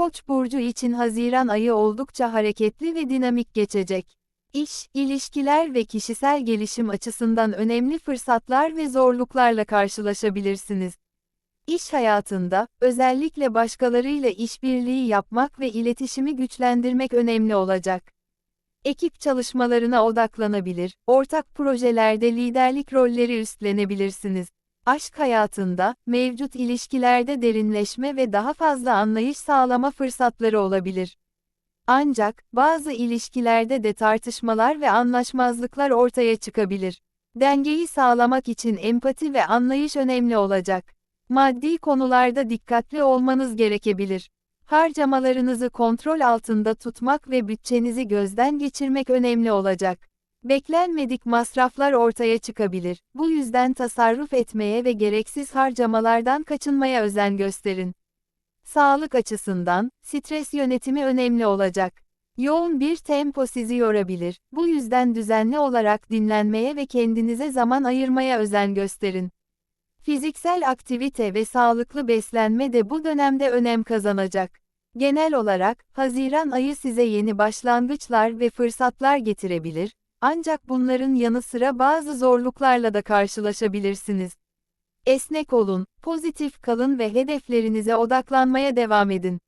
Koç burcu için Haziran ayı oldukça hareketli ve dinamik geçecek. İş, ilişkiler ve kişisel gelişim açısından önemli fırsatlar ve zorluklarla karşılaşabilirsiniz. İş hayatında, özellikle başkalarıyla işbirliği yapmak ve iletişimi güçlendirmek önemli olacak. Ekip çalışmalarına odaklanabilir, ortak projelerde liderlik rolleri üstlenebilirsiniz. Aşk hayatında, mevcut ilişkilerde derinleşme ve daha fazla anlayış sağlama fırsatları olabilir. Ancak, bazı ilişkilerde de tartışmalar ve anlaşmazlıklar ortaya çıkabilir. Dengeyi sağlamak için empati ve anlayış önemli olacak. Maddi konularda dikkatli olmanız gerekebilir. Harcamalarınızı kontrol altında tutmak ve bütçenizi gözden geçirmek önemli olacak. Beklenmedik masraflar ortaya çıkabilir. Bu yüzden tasarruf etmeye ve gereksiz harcamalardan kaçınmaya özen gösterin. Sağlık açısından, stres yönetimi önemli olacak. Yoğun bir tempo sizi yorabilir. Bu yüzden düzenli olarak dinlenmeye ve kendinize zaman ayırmaya özen gösterin. Fiziksel aktivite ve sağlıklı beslenme de bu dönemde önem kazanacak. Genel olarak, Haziran ayı size yeni başlangıçlar ve fırsatlar getirebilir, ancak bunların yanı sıra bazı zorluklarla da karşılaşabilirsiniz. Esnek olun, pozitif kalın ve hedeflerinize odaklanmaya devam edin.